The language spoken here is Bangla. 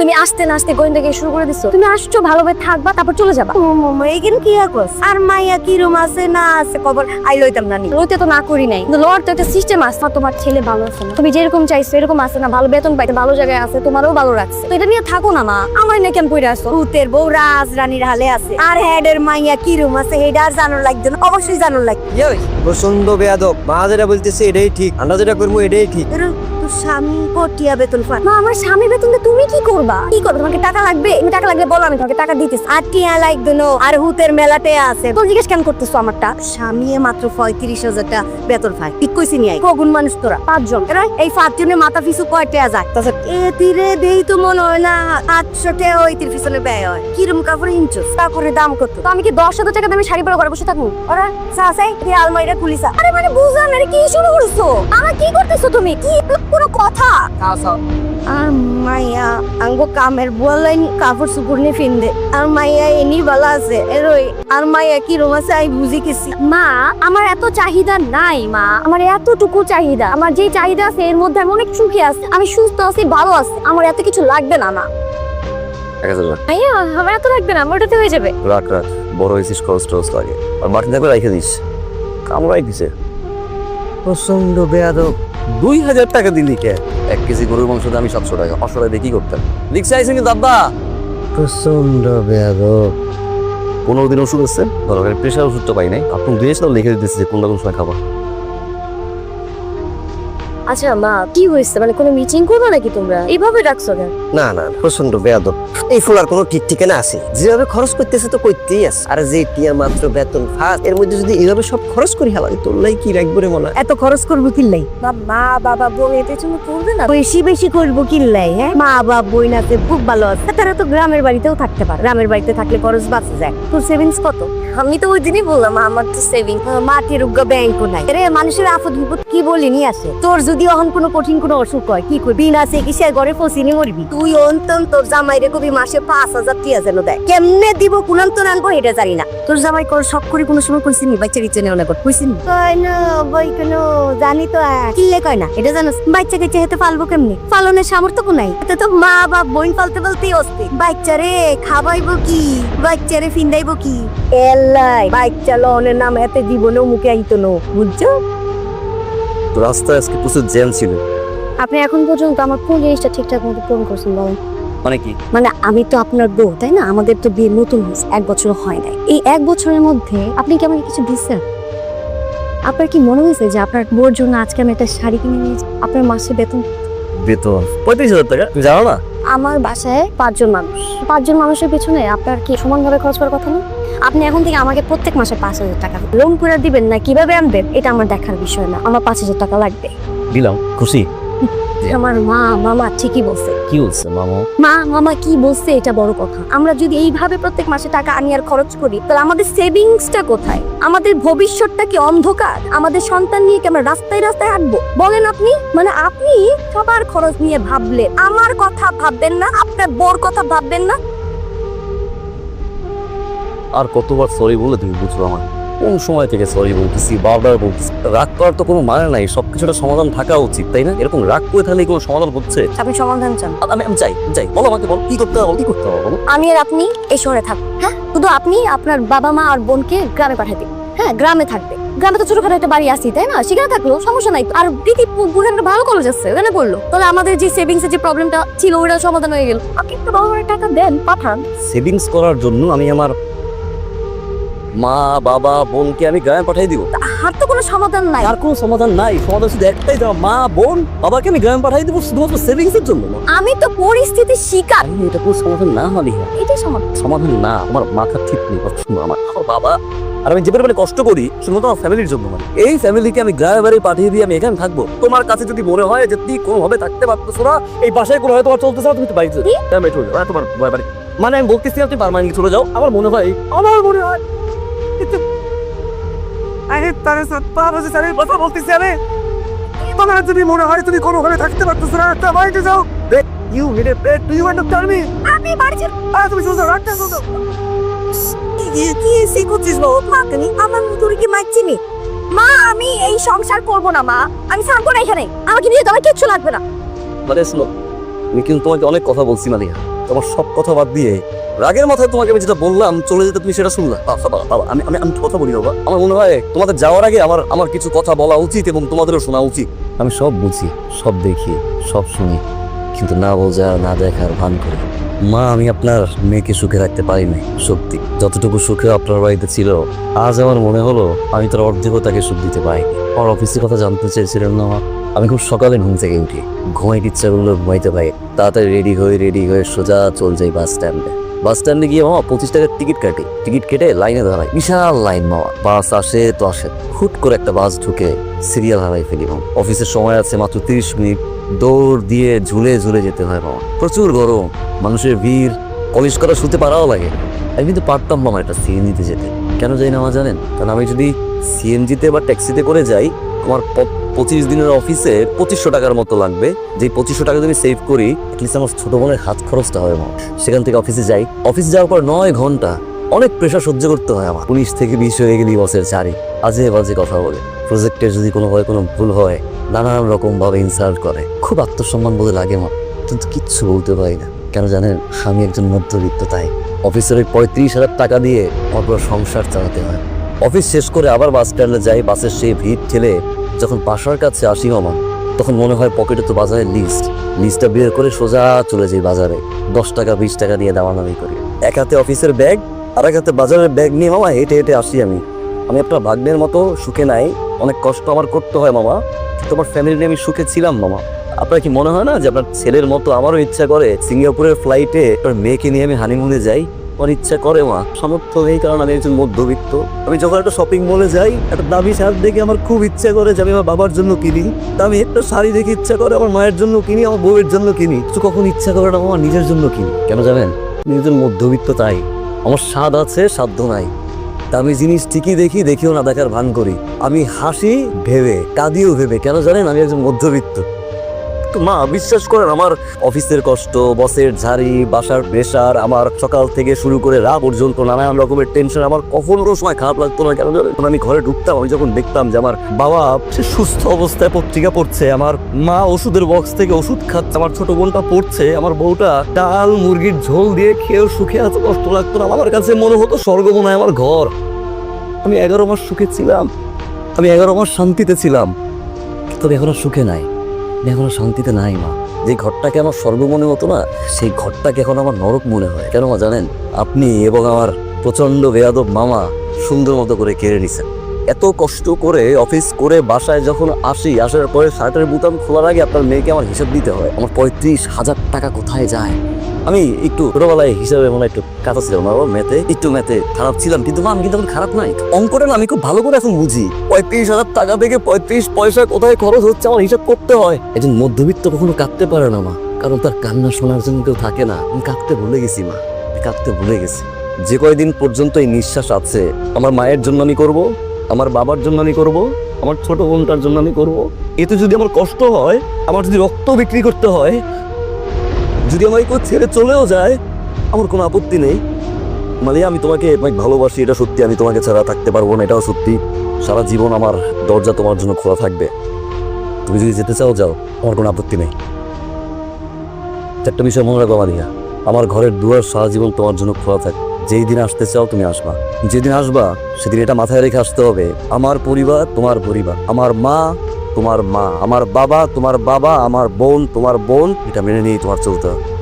তুমি আসতে না আসতে গোয়েন্দাকে শুরু করে দিছো। তুমি আসছো ভালোভাবে থাকবা তারপর চলে যাবা। ও মামা কি আকস আর মাইয়া কি রুম আছে না আছে খবর আই লইতাম না নি। রইতে তো না করি নাই। লড় তো একটা সিস্টেম আছে না, তোমার ছেলে ভালো আছে না। তুমি যেরকম চাইছো এরকম আছে না ভালো বেতন পাইতে ভালো জায়গায় আছে তোমারও ভালো রাখছে তো এটা নিয়ে থাকো না মা। আমার না কেমন পড়ে আসো ভূতের বউ রাজ রানীর হালে আছে। আর হেডের মাইয়া কি রুম আছে হেডা আর জানার লাগবে না। অবশ্যই জানার লাগবে প্রচণ্ড বেয়াদব। মা যেটা বলতেছে এটাই ঠিক আমরা যেটা করব এটাই ঠিক। স্বামী কটিয়া বেতন পায় মা আমার স্বামী বেতন তুমি কি করবা? কি করবে? তোমাকে টাকা লাগবে? তুমি টাকা লাগলে বলো আমি তোমাকে টাকা দিতেছি। আর টিয়া লাগবে না আর হুতের মেলাতে আছে। তো জিজ্ঞেস কেন করতেছো আমারটা? স্বামী মাত্র পঁয়ত্রিশ হাজার টাকা বেতন পায় ঠিক কইছি নি কগুন মানুষ তোরা পাঁচজন। এই পাঁচজনের মাথা পিছু কয় টাকা যায়? তাছাড়া এ তীরে দেই তো মনে হয় না আটশো টাকা ওই তীর পিছনে ব্যয় হয়। কিরম কাপড় ইনচুস কাপড়ের দাম কত? তো আমি কি দশ হাজার টাকা দামে শাড়ি পরে ঘরে বসে থাকব? ওরা দিয়ে আলমারিটা খুলিসা। আরে মানে বুঝলাম আরে কি শুরু করছ? আমার কি করতেছো তুমি? কি পুরো কথা। আর মাইয়া আঙ্গো কামের বলাইন কাপড় সুপুর নি ফিন্দে। আর মাইয়া এনি ভালো আছে এরই। আর মাইয়া কি রুম আছে আই বুঝি গেছি। মা আমার এত চাহিদা নাই মা। আমার এতটুকু চাহিদা। আমার যে চাহিদা আছে এর মধ্যে আমি অনেক সুখী আছি। আমি সুস্থ আছি ভালো আছি। আমার এত কিছু লাগবে না মা। ভাইয়া আমার এত লাগবে না আমার ওটাতে হয়ে যাবে। রাখ রাখ। বড় হয়েছিস খরচ টরচ লাগে। আর মাটি থাকলে রেখে দিস। কামড়াই দিছে। প্রচণ্ড বেয়াদব। দুই হাজার টাকা দিলি কে? এক কেজি গরুর মাংস দিয়ে আমি সাতশো টাকা। অসরায় দেখি করতাম রিক্সা আইসেন কি দাদা প্রচণ্ড বেয়াদব। পনেরো দিন ওষুধ আছে। দরকার প্রেশার ওষুধটা পাই নাই। আপনি দিয়েছিলাম লিখে দিতেছি যে কোন কোন সময় খাবার আচ্ছা মা কি হয়েছে? মানে কোনো মিটিং করবে নাকি তোমরা? এইভাবে ডাকছো কেন? না না প্রচণ্ড বেয়াদব। এই ফুলার কোনো ঠিক ঠিকানা আছে? যেভাবে খরচ করতেছে তো করতেই আছে। আর যে টিয়া মাত্র বেতন ফার্স্ট এর মধ্যে যদি এইভাবে সব খরচ করি হালাই তোলাই কি রাখব রে মনে? হয়? এত খরচ করব কিল্লাই বা মা বাবা বোন এতে জন্য করবে না? বেশি বেশি করব কিল্লাই হ্যাঁ? মা বাবা বোন আছে খুব ভালো আছে। তারা তো গ্রামের বাড়িতেও থাকতে পারে। গ্রামের বাড়িতে থাকলে খরচ বাঁচে যায়। তোর সেভিংস কত? আমি তো ওই দিনই বললাম আমার তো সেভিং মাটির উগ্র ব্যাংকও নাই। রে মানুষের আপদ বিপদ কি বলি নি আসে? তোর যদি অহন কোনো কঠিন কোনো অসুখ হয় কি করবি? বিনা চিকিৎসা ঘরে ফসিনি মরবি। তুই অন্তন তোর জামাই রে কবি মাসে পাঁচ হাজার টিয়া যেন দেয়। কেমনে দিব কুলান্তর আনব এটা জানি না। তোর জামাই কর সব করে কোনো সময় কইছি নি বাচ্চার ইচ্ছে নেওয়া কর কইছি নি কয় না বই কেন জানি তো। কিল্লে কয় না এটা জানোস? বাচ্চাকে চেহাতে পালবো কেমনি? পালনের সামর্থ্য কো নাই। এটা তো মা বাপ বোন পালতে পালতেই অস্তি বাচ্চারে খাবাইবো কি? বাচ্চারে ফিন্দাইবো কি? এলাই বাচ্চা লনের নাম এতে জীবনেও মুখে আইতো নো বুঝছ? রাস্তায় আজকে প্রচুর জ্যাম ছিল। আপনি এখন পর্যন্ত আমার কোন জিনিসটা ঠিকঠাক মতো পূরণ করছেন বলেন? মানে কি? মানে আমি তো আপনার বউ তাই না? আমাদের তো বিয়ে নতুন হয়েছে এক বছর হয় নাই। এই এক বছরের মধ্যে আপনি কি আমাকে কিছু দিচ্ছেন আপনার কি মনে হয়েছে যে আপনার বউর জন্য আজকে আমি একটা শাড়ি কিনে নিয়েছি? আপনার মাসে বেতন? বেতন? পঁয়ত্রিশ হাজার টাকা? তুমি জানো না? আমার বাসায় পাঁচজন মানুষ। পাঁচজন মানুষের পিছনে আপনার কি সমানভাবে খরচ করার কথা না? আপনি এখন থেকে আমাকে প্রত্যেক মাসে পাঁচ হাজার টাকা লোন করে দিবেন না কীভাবে আনবেন? এটা আমার দেখার বিষয় না। আমার পাঁচ হাজার টাকা লাগবে। দিলাম খুশি? আমার মা মামা ঠিকই বলছে। কি বলছে মামা? মা মামা কি বলছে এটা বড় কথা। আমরা যদি এইভাবে প্রত্যেক মাসে টাকা আনি আর খরচ করি তাহলে আমাদের সেভিংসটা কোথায়? আমাদের ভবিষ্যৎটা কি অন্ধকার? আমাদের সন্তান নিয়ে কি আমরা রাস্তায় রাস্তায় হাঁটবো? বলেন আপনি। মানে আপনি সবার খরচ নিয়ে ভাবলেন। আমার কথা ভাববেন না আপনার বোর কথা ভাববেন না। আর কতবার সরি বলে তুমি বুঝব আমার কোন সময় থেকে সরি বলতেছি বারবার বলতেছি? রাগ করার তো কোনো মানে নাই সবকিছুটা সমাধান থাকা উচিত তাই না? এরকম রাগ করে তাহলে কোনো সমাধান হচ্ছে? আপনি সমাধান চান। আমি আমি চাই চাই বলো আমাকে বল কি করতে হবে কি করতে হবে বলো। আমি আর আপনি এই শহরে থাকব হ্যাঁ? শুধু আপনি আপনার বাবা মা আর বোনকে গ্রামে দিন হ্যাঁ? গ্রামে থাকবে। গ্রামে তো ছোটখাটো একটা বাড়ি আসি তাই না? সেখানে থাকল সমস্যা নাই। আর দিদি বুড়ে একটা ভালো কলেজ আছে ওখানে পড়ল। তাহলে আমাদের যে সেভিংস এর যে প্রবলেমটা ছিল ওটা সমাধান হয়ে গেল। আপনি একটু বাবা টাকা দেন পাঠান। সেভিংস করার জন্য আমি আমার মা বাবা বোনকে আমি গ্রামে পাঠিয়ে দিব। হার তো কোনো সমাধান নাই। আর কোনো সমাধান নাই। সমাধান শুধু একটাই দেওয়া মা বোন বাবাকে আমি গ্রামে পাঠিয়ে দিব শুধুমাত্র সেভিংস এর জন্য। আমি তো পরিস্থিতির শিকার। আমি এটা কোনো সমাধান না হলি এটাই সমাধান। সমাধান না আমার মাথা ঠিক নেই শুনো আমার। বাবা আর আমি যে পরিমাণে কষ্ট করি শুধুমাত্র আমার ফ্যামিলির জন্য মানে। এই ফ্যামিলিকে আমি গ্রামে বাড়ি পাঠিয়ে দিয়ে আমি এখানে থাকব। তোমার কাছে যদি মনে হয় যে তুই কোনোভাবে থাকতে পারতেছো না এই বাসায় কোনো হয় তোমার চলতেছে না তুমি তো বাড়িতে যাও। হ্যাঁ, তোমার বাড়ি। মানে আমি বলতেছি না তুমি পারমানেন্ট চলে যাও। আমার মনে হয় আমার মনে হয় আরে তারে কথা বলতেছি আরে তোমার যদি মনে হয় তুমি কোনোভাবে থাকতে পারতেছো না তা বাড়িতে যাও। You hit a plate do you want to tell me আমি বাড়ি ছেড়ে আরে তুমি রাখতে কি করছিস বাবু? আমার মা আমি এই সংসার করব না মা। আমি থাকব না এখানে। আমাকে নিয়ে তোমার কিচ্ছু লাগবে না। মানে শোনো আমি কিন্তু তোমাকে অনেক কথা বলছি মালিয়া তোমার সব কথা বাদ দিয়ে রাগের মাথায় তোমাকে আমি যেটা বললাম, চলে যেতে তুমি সেটা শুনলা। আমি আমি আমি কথা বলি বাবা। আমার মনে হয় তোমাদের যাওয়ার আগে আমার আমার কিছু কথা বলা উচিত এবং তোমাদেরও শোনা উচিত। আমি সব বুঝি, সব দেখি, সব শুনি, কিন্তু না বোঝা, না দেখার ভান করি। মা, আমি আপনার মেয়েকে সুখে রাখতে পারি পারিনি, সত্যি। যতটুকু সুখে আপনার বাড়িতে ছিল, আজ আমার মনে হলো আমি তার অর্ধেকও তাকে সুখ দিতে পারিনি। আমার অফিসের কথা জানতে চেয়েছিলেন না মা? আমি খুব সকালে ঘুম থেকে উঠি। ঘুমাইতে ইচ্ছা করল ঘুমাইতে পারি। তাড়াতাড়ি রেডি হয়ে রেডি হয়ে সোজা চল যাই বাস স্ট্যান্ডে। বাস স্ট্যান্ডে গিয়ে মামা পঁচিশ টাকার টিকিট কাটি। টিকিট কেটে লাইনে দাঁড়াই বিশাল লাইন মামা বাস আসে, তো আসে। হুট করে একটা বাস ঢুকে সিরিয়াল হারাই ফেলি মামা অফিসের সময় আছে মাত্র তিরিশ মিনিট। দৌড় দিয়ে ঝুলে ঝুলে যেতে হয় মামা প্রচুর গরম। মানুষের ভিড়। পলিশ করা শুতে পারাও লাগে। আমি কিন্তু পারতাম মামা একটা সিএনজিতে যেতে। কেন যাই না আমার জানেন? কারণ আমি যদি সিএনজিতে বা ট্যাক্সিতে করে যাই আমার পঁচিশ দিনের অফিসে পঁচিশশো টাকার মতো লাগবে। যে পঁচিশশো টাকা যদি সেভ করি অ্যাটলিস্ট আমার ছোট বোনের হাত খরচটা হবে আমার। সেখান থেকে অফিসে যাই। অফিস যাওয়ার পর নয় ঘণ্টা অনেক প্রেশার সহ্য করতে হয় আমার। উনিশ থেকে বিশ হয়ে গেলি বসের চারি আজে বাজে কথা বলে। প্রজেক্টের যদি কোনোভাবে কোনো ভুল হয়, নানান রকম ভাবে ইনসাল্ট করে। খুব আত্মসম্মান বলে লাগে আমার। কিন্তু কিচ্ছু বলতে পারি না। কেন জানেন, আমি একজন মধ্যবিত্ত, তাই অফিসের ওই পঁয়ত্রিশ হাজার টাকা দিয়ে আমার সংসার চালাতে হয়। অফিস শেষ করে আবার বাস স্ট্যান্ডে যাই, বাসের সেই ভিড় ঠেলে যখন বাসার কাছে আসি মামা, তখন মনে হয় পকেটে তো বাজারের লিস্ট লিস্টটা বের করে সোজা চলে যাই বাজারে। দশ টাকা, বিশ টাকা দিয়ে দামাদামি করি। এক হাতে অফিসের ব্যাগ আর এক হাতে বাজারের ব্যাগ নিয়ে মামা হেঁটে হেঁটে আসি আমি। আমি আপনার ভাগ্নের মতো সুখে নাই, অনেক কষ্ট আমার করতে হয় মামা। তোমার ফ্যামিলি নিয়ে আমি সুখে ছিলাম মামা। আপনার কি মনে হয় না যে আপনার ছেলের মতো আমারও ইচ্ছা করে সিঙ্গাপুরের ফ্লাইটে আপনার মেয়েকে নিয়ে আমি হানিমুনে যাই? আমার ইচ্ছা করে মা। সামর্থ্য নেই কারণ আমি একজন মধ্যবিত্ত। আমি যখন একটা শপিং মলে যাই, একটা দামি শার্ট দেখে আমার খুব ইচ্ছা করে যে আমি আমার বাবার জন্য কিনি। তা আমি একটা শাড়ি দেখে ইচ্ছা করে আমার মায়ের জন্য কিনি, আমার বউয়ের জন্য কিনি। কিন্তু কখন ইচ্ছা করে না আমার নিজের জন্য কিনি। কেন জানেন? নিজের মধ্যবিত্ত তাই। আমার স্বাদ আছে, সাধ্য নাই। তা আমি জিনিস ঠিকই দেখি, দেখিও না, দেখার ভান করি। আমি হাসি ভেবে, কাঁদিও ভেবে, কেন জানেন? আমি একজন মধ্যবিত্ত। তো মা, বিশ্বাস করেন, আমার অফিসের কষ্ট, বসের ঝাড়ি, বাসার প্রেশার আমার সকাল থেকে শুরু করে রাত পর্যন্ত নানান রকমের টেনশন আমার কখনো সময় খারাপ লাগতো না। কেন? যখন আমি ঘরে ঢুকতাম, আমি যখন দেখতাম যে আমার বাবা সে সুস্থ অবস্থায় পত্রিকা পড়ছে, আমার মা ওষুধের বক্স থেকে ওষুধ খাচ্ছে, আমার ছোট বোনটা পড়ছে, আমার বউটা ডাল, মুরগির ঝোল দিয়ে খেয়েও সুখে এত কষ্ট লাগতো না। আমার কাছে মনে হতো স্বর্গ মনে হয় আমার ঘর। আমি এগারো মাস সুখে ছিলাম, আমি এগারো মাস শান্তিতে ছিলাম, কিন্তু এখন এখনও সুখে নাই। আমি এখনও শান্তিতে নাই, মা। যে ঘরটাকে আমার স্বর্গ মনে হতো না, সেই ঘরটাকে এখন আমার নরক মনে হয়। কেন মা জানেন? আপনি এবং আমার প্রচণ্ড বেয়াদব মামা সুন্দর মতো করে কেড়ে নিছেন। এত কষ্ট করে অফিস করে বাসায় যখন আসি, আসার পরে শার্টের বুতাম খোলার আগে আপনার মেয়েকে আমার হিসাব দিতে হয়। আমার পঁয়ত্রিশ হাজার টাকা কোথায় যায়? আমি একটু ছোটবেলায় হিসাবে মনে একটু কাঁচা ছিলাম না মেতে একটু মেতে খারাপ ছিলাম, কিন্তু আমি কিন্তু খারাপ নাই। অঙ্কটা আমি খুব ভালো করে এখন বুঝি। পঁয়ত্রিশ হাজার টাকা থেকে পঁয়ত্রিশ পয়সা কোথায় খরচ হচ্ছে আমার হিসাব করতে হয়। একজন মধ্যবিত্ত কখনো কাঁদতে পারে না, মা। কারণ তার কান্না শোনার জন্য কেউ থাকে না। আমি কাঁদতে ভুলে গেছি, মা। কাঁদতে ভুলে গেছি। যে কয়দিন পর্যন্ত এই নিঃশ্বাস আছে, আমার মায়ের জন্য আমি করব? আমার বাবার জন্য আমি করব? আমার ছোট বোনটার জন্য আমি করব? এতে যদি আমার কষ্ট হয়, আমার যদি রক্ত বিক্রি করতে হয় যদি আমাকে কেউ ছেড়ে চলেও যায়, আমার কোনো আপত্তি নেই। মানে আমি তোমাকে অনেক ভালোবাসি, এটা সত্যি, আমি তোমাকে ছাড়া থাকতে পারব না, এটাও সত্যি। সারা জীবন আমার দরজা তোমার জন্য খোলা থাকবে। তুমি যদি যেতে চাও, যাও, আমার কোনো আপত্তি নেই। একটা বিষয় মনে রাখব মালিয়া আমার ঘরের দুয়ার সারা জীবন তোমার জন্য খোলা থাকবে যেই দিন আসতে চাও, তুমি আসবা। যেদিন আসবা, সেদিন এটা মাথায় রেখে আসতে হবে। আমার পরিবার, তোমার পরিবার। আমার মা তোমার মা, আমার বাবা, তোমার বাবা, আমার বোন, তোমার বোন, এটা মেনে নিয়ে তোমার চলতে হবে।